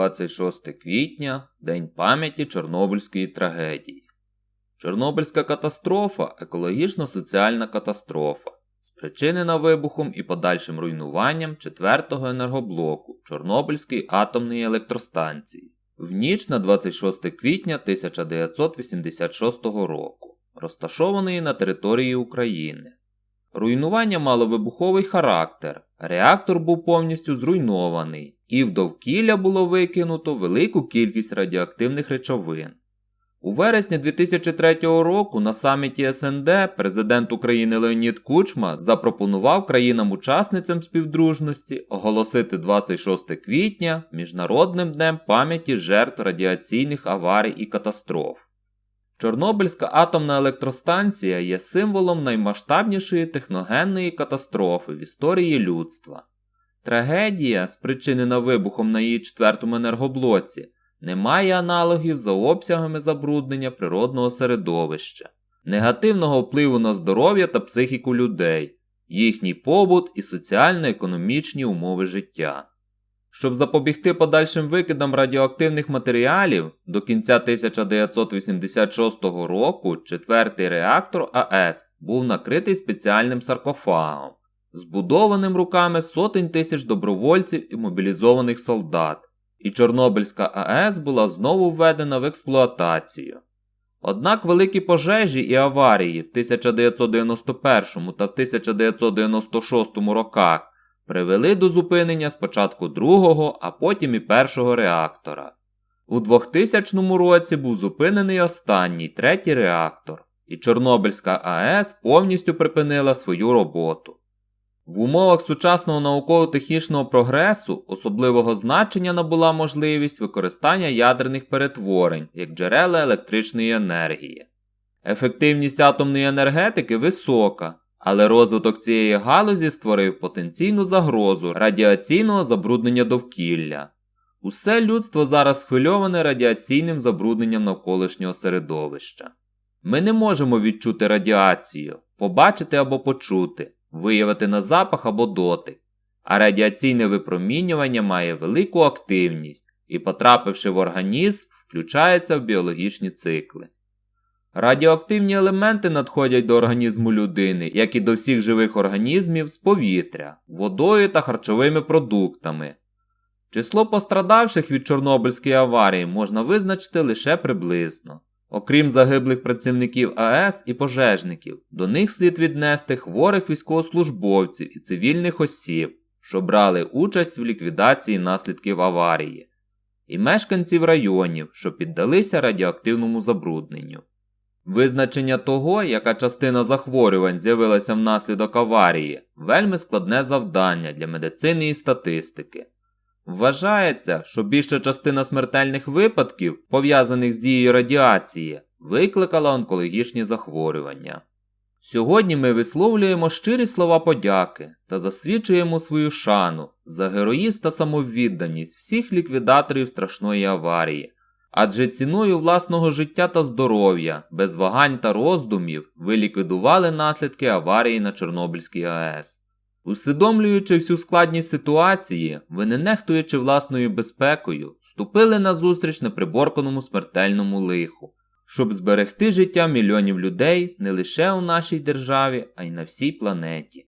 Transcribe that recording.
26 квітня День пам'яті Чорнобильської трагедії. Чорнобильська катастрофа екологічно-соціальна катастрофа, спричинена вибухом і подальшим руйнуванням 4-го енергоблоку Чорнобильської атомної електростанції в ніч на 26 квітня 1986 року, розташованої на території України. Руйнування мало вибуховий характер, реактор був повністю зруйнований, і в довкілля було викинуто велику кількість радіоактивних речовин. У вересні 2003 року на саміті СНД президент України Леонід Кучма запропонував країнам-учасницям співдружності оголосити 26 квітня Міжнародним днем пам'яті жертв радіаційних аварій і катастроф. Чорнобильська атомна електростанція є символом наймасштабнішої техногенної катастрофи в історії людства. Трагедія, спричинена вибухом на її четвертому енергоблоці, не має аналогів за обсягами забруднення природного середовища, негативного впливу на здоров'я та психіку людей, їхній побут і соціально-економічні умови життя. Щоб запобігти подальшим викидам радіоактивних матеріалів, до кінця 1986 року четвертий реактор АЕС був накритий спеціальним саркофагом, збудованим руками сотень тисяч добровольців і мобілізованих солдат, і Чорнобильська АЕС була знову введена в експлуатацію. Однак великі пожежі і аварії в 1991 та в 1996 роках привели до зупинення спочатку другого, а потім і першого реактора. У 2000 році був зупинений останній третій реактор, і Чорнобильська АЕС повністю припинила свою роботу. В умовах сучасного науково-технічного прогресу особливого значення набула можливість використання ядерних перетворень як джерела електричної енергії. Ефективність атомної енергетики висока, але розвиток цієї галузі створив потенційну загрозу радіаційного забруднення довкілля. Усе людство зараз схвильоване радіаційним забрудненням навколишнього середовища. Ми не можемо відчути радіацію, побачити або почути, виявити на запах або дотик, а радіаційне випромінювання має велику активність і, потрапивши в організм, включається в біологічні цикли. Радіоактивні елементи надходять до організму людини, як і до всіх живих організмів з повітря, водою та харчовими продуктами. Число пострадавших від Чорнобильської аварії можна визначити лише приблизно. Окрім загиблих працівників АЕС і пожежників, до них слід віднести хворих військовослужбовців і цивільних осіб, що брали участь в ліквідації наслідків аварії, і мешканців районів, що піддалися радіоактивному забрудненню. Визначення того, яка частина захворювань з'явилася внаслідок аварії, вельми складне завдання для медицини і статистики. Вважається, що більша частина смертельних випадків, пов'язаних з дією радіації, викликала онкологічні захворювання. Сьогодні ми висловлюємо щирі слова подяки та засвідчуємо свою шану за героїст та самовідданість всіх ліквідаторів страшної аварії, адже ціною власного життя та здоров'я, без вагань та роздумів, ви ліквідували наслідки аварії на Чорнобильській АЕС. Усвідомлюючи всю складність ситуації, ви не нехтуючи власною безпекою, вступили на зустріч неприборканому смертельному лиху, щоб зберегти життя мільйонів людей не лише у нашій державі, а й на всій планеті.